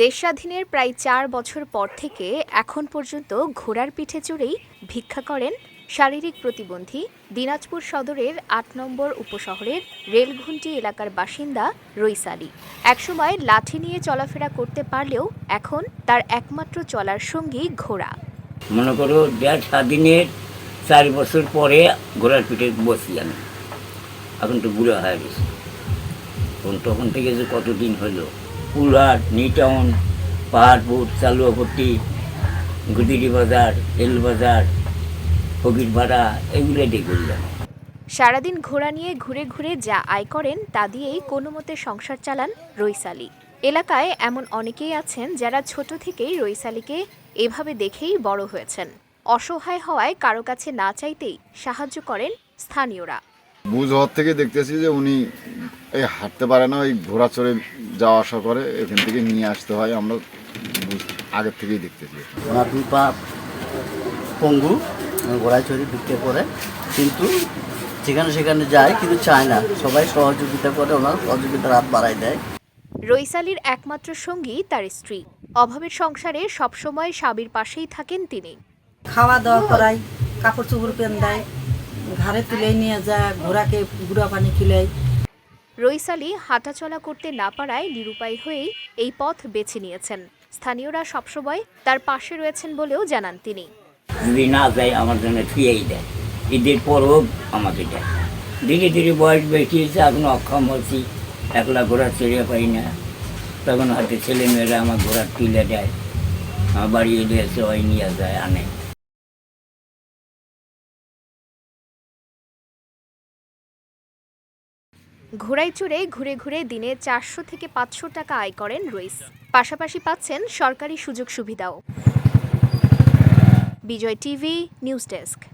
দেশ স্বাধীনের প্রায় চার বছর পর থেকে এখন পর্যন্ত ঘোড়ার পিঠে চড়েই ভিক্ষা করেন শারীরিক প্রতিবন্ধী দিনাজপুর সদরের আট নম্বর উপশহরের রেলঘুন্টি এলাকার বাসিন্দা রইস আলী। একসময় লাঠি নিয়ে চলাফেরা করতে পারলেও এখন তার একমাত্র চলার সঙ্গী ঘোড়া। মনে করো, দেড় স্বাধীনের চার বছর পরে ঘোড়ার পিঠে বসি আমি। এখন তো বুড়ো হয়ে গেছি। তখন থেকে যে কতদিন হলো? পুলহাট নিটাউন পাহাড়পুর চালুয়াপট্টি গুদিরি বাজার রেল বাজার ফকির ভাড়া এগুলো দিয়ে সারাদিন ঘোড়া নিয়ে ঘুরে ঘুরে যা আয় করেন তা দিয়েই কোনো মতে সংসার চালান রইস আলী এলাকায় এমন অনেকেই আছেন যারা ছোট থেকেই রইস আলীকে এভাবে দেখেই বড় হয়েছেন। অসহায় হওয়ায় কারও কাছে না চাইতেই সাহায্য করেন স্থানীয়রা। বুঝ হওয়ার থেকে দেখতেছি যে উনি এই হাঁটতে পারে না ওই ঘোড়া চড়ে যাওয়া আসা করে এখান থেকে নিয়ে আসতে হয় আমরা আগের থেকেই দেখতেছি ওনার দুই পা পঙ্গু ঘোড়ায় চড়ে বিক্রি করে কিন্তু যেখানে সেখানে যায় কিন্তু চায় না। সবাই সহযোগিতা করে ওনার সহযোগিতার হাত বাড়ায় দেয়। রইস আলীর একমাত্র সঙ্গী তার স্ত্রী। অভাবের সংসারে সবসময় স্বামীর পাশেই থাকেন তিনি। খাওয়া দাওয়া করাই কাপড় চোপড় পেন দেয় ঘাড়ে তুলে নিয়ে যায় ঘোড়াকে গুঁড়া পানি খিলাই রইস আলী হাঁটাচলা করতে না পারায় নিরুপায় হয়েই এই পথ বেছে নিয়েছেন। স্থানীয়রা সবসময় তার পাশে রয়েছেন বলেও জানান তিনি। যদি না যায়, আমার জন্য ফিয়েই দেয় ঈদের পরও আমাকে দেয় ধীরে ধীরে বয়স বেশি হয়েছে এখন অক্ষম হচ্ছি একলা ঘোড়া চড়িয়ে পাই না। তখন হয়তো ছেলে মেয়েরা আমার ঘোড়া তুলে দেয়। আমার বাড়ি এলে এসে ওই নিয়ে যায়, আনে। ঘোড়ায় চড়ে ঘুরে ঘুরে দিনে চারশো থেকে পাঁচশো টাকা আয় করেন রইস। পাশাপাশি পাচ্ছেন সরকারি সুযোগ সুবিধাও। Bijoy TV, news desk.